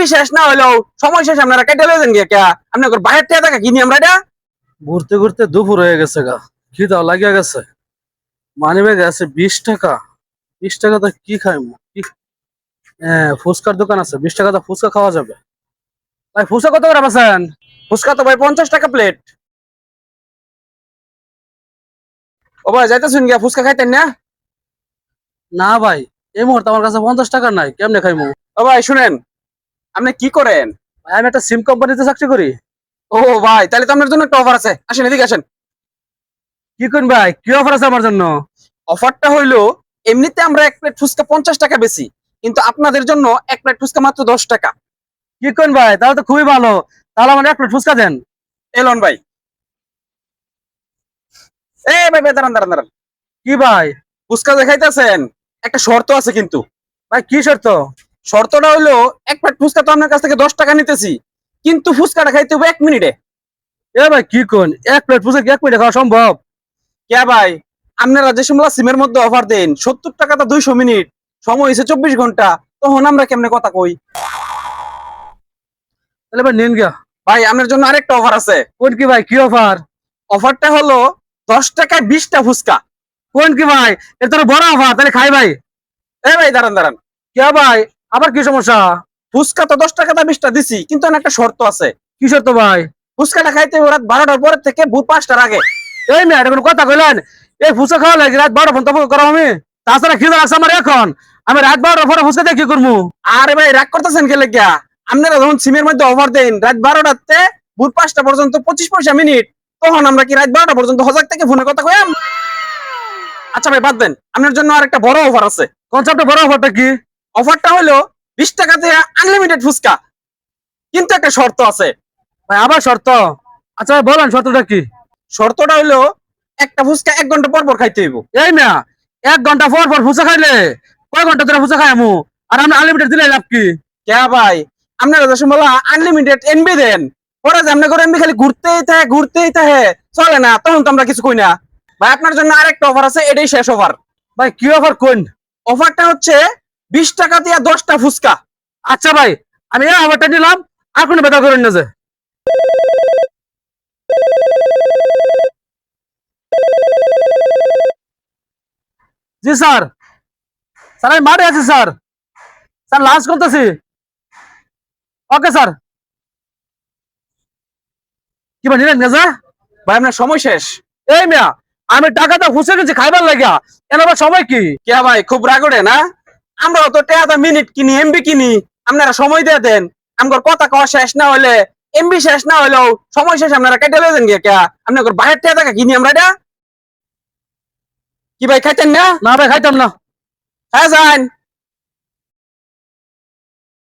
MB শেষ না হলেও সময় শেষ আপনারা কেটে লইছেন গিয়া কে? আপনার বাইরের থেকে টাকা কিনি আমরা এটা? ঘুরতে ঘুরতে দুপুর হয়ে গেছে গা। খিদাও লাগিয়া গেছে। মানি ব্যাগে আছে বিশ টাকা। বিশ টাকা তো কি খাইমু? কি হ্যাঁ ফুচকার দোকান আছে। বিশ টাকা তো ফুচকা খাওয়া যাবে। ভাই ফুচকা কত করে পাচ্ছেন? ফুচকা তো ভাই পঞ্চাশ টাকা প্লেট ও ভাই যাইতেছেন গিয়া ফুচকা খাইতেন না? না ভাই এই মুহূর্তে আমার কাছে পঞ্চাশ টাকা নাই। কেমনে খাইমু? ও ভাই শুনেন। আপনি কি করেন? ভাই, আমি একটা সিম কোম্পানিতে চাকরি করি। ও ভাই তাহলে তো আপনার জন্য একটা অফার আছে। আসেন এদিকে আসেন। কি করুন ভাই? কি অফার আছে আমার জন্য? অফারটা হইল এমনিতে আমরা এক প্লেট ফুচকা পঞ্চাশ টাকা বেশি কিন্তু আপনাদের জন্য এক প্লেট ফুচকা মাত্র দশ টাকা। কি করুন ভাই? তাহলে তো খুবই ভালো। তাহলে আমার এক প্লেট ফুচকা দেন। এলন ভাই। এ ভাই ভাই দাঁড়ান দাঁড়ান দাঁড়ান। কি ভাই? ফুচকা দেখাইতেছেন একটা শর্ত আছে কিন্তু। ভাই কি শর্ত? শর্তটা হলো এক প্লেট ফুচকা তো আপনার কাছ থেকে দশ টাকা নিতেছি কিন্তু ফুচকাটা খাইতে হবে এক মিনিটে। এ ভাই কি কোন? এক প্লেট ফুচকা কি এক মিনিটে খাওয়া সম্ভব? কে ভাই আপনারা যে সময় সিমের মধ্যে অফার দেন সত্তর টাকা তো দুইশো মিনিট সময় হয়েছে চব্বিশ ঘণ্টা তখন আমরা কেমনে কথা কই? তাহলে ভাই নিন গা ভাই আপনার জন্য আরেকটা অফার আছে। কোন কি ভাই কি অফার অফারটা হলো দশ টাকায় বিশটা ফুচকা। কোন কি ভাই? এটা বড় অফার তাহলে খাই ভাই। এ ভাই দাঁড়ান দাঁড়ান। কে ভাই? আবার কি সমস্যা? ফুচকা তো দশ টাকা বিশটা দিছি কিন্তু একটা শর্ত আছে। কি শর্ত ভাই? ফুচকাটা খাইতে রাত বারোটার পরের থেকে ভোর পাঁচটার আগে। এই মেয়ে এটা কোনো কথা কইলেন? এই ফুচকা খাওয়া লাগে রাত বারোটা ফোন করাম আমি। তাছাড়া খিদে লাগছে আমার এখন। আমি রাত বারোটার পরে ফুচকা দিয়ে কি করব আরে ভাই রাগ করতেছেন কে লেগিয়া? আপনারা যখন সিমের মধ্যে অফার দেন রাত বারোটাতে ভোর পাঁচটা পর্যন্ত পঁচিশ পয়সা মিনিট তখন আমরা কি রাত বারোটা পর্যন্ত হজাক থেকে ফোনে কথা কয়াম আচ্ছা ভাই বাদ দেন। আপনার জন্য আর একটা বড় অফার আছে। কনসেপ্টটা বড় অফারটা কি? অফারটা হলো বিশ টাকাতে আনলিমিটেড ফুচকা। কিন্তু একটা শর্ত আছে। ভাই আবার শর্ত? আচ্ছা ভাই বলেন শর্তটা কি? শর্তটা হলো একটা ফুচকা এক ঘণ্টা পর পর খাইতে হইব। এই মেয়া এক ঘণ্টা পর পর ফুচকা খাইলে কয় ঘণ্টা ধরে ফুচকা খাই আমু আর আমি আনলিমিটেড দিলে লাভ কি? কে ভাই আপনারা যে সময় আনলিমিটেড এনবি দেন পরে যে আপনার করে এনবি খালি ঘুরতেই থাকে ঘুরতেই থাকে চলে না তখন তো আমরা কিছু কই না। ভাই আপনার জন্য আরেকটা অফার আছে এটাই শেষ অফার ভাই কি অফার কোন? অফারটা হচ্ছে বিশ টাকা দিয়ে দশটা ফুচকা। আচ্ছা ভাই, আমি এই নিলাম কোনো বেদা করেন না যে। জি স্যার। স্যার, আমি মাঠে আছি, স্যার। স্যার লাঞ্চ করতেছি। Okay, sir. কি ভাই, নিলেন যা? ভাই, আপনার সময় শেষ। এই মিয়া, আমি টাকাটা ফুসে গেছি খাইবার লাগিয়া। এর আবার সময় কি? কে ভাই, খুব রাগড়ে না? আমরা অত টেয়াদা মিনিট কিনি এমবি কিনি আপনারা সময় দিয়ে দেন। আমার কথা কওয়া শেষ না হলে এমবি শেষ না হলেও সময় শেষ আপনারা কেটে দেন গে কে। আপনার বাইরের টেয়াদা কিনি আমরা এটা? কি ভাই খাইতেন না? না ভাই খাইতাম না। হ্যাঁ যান।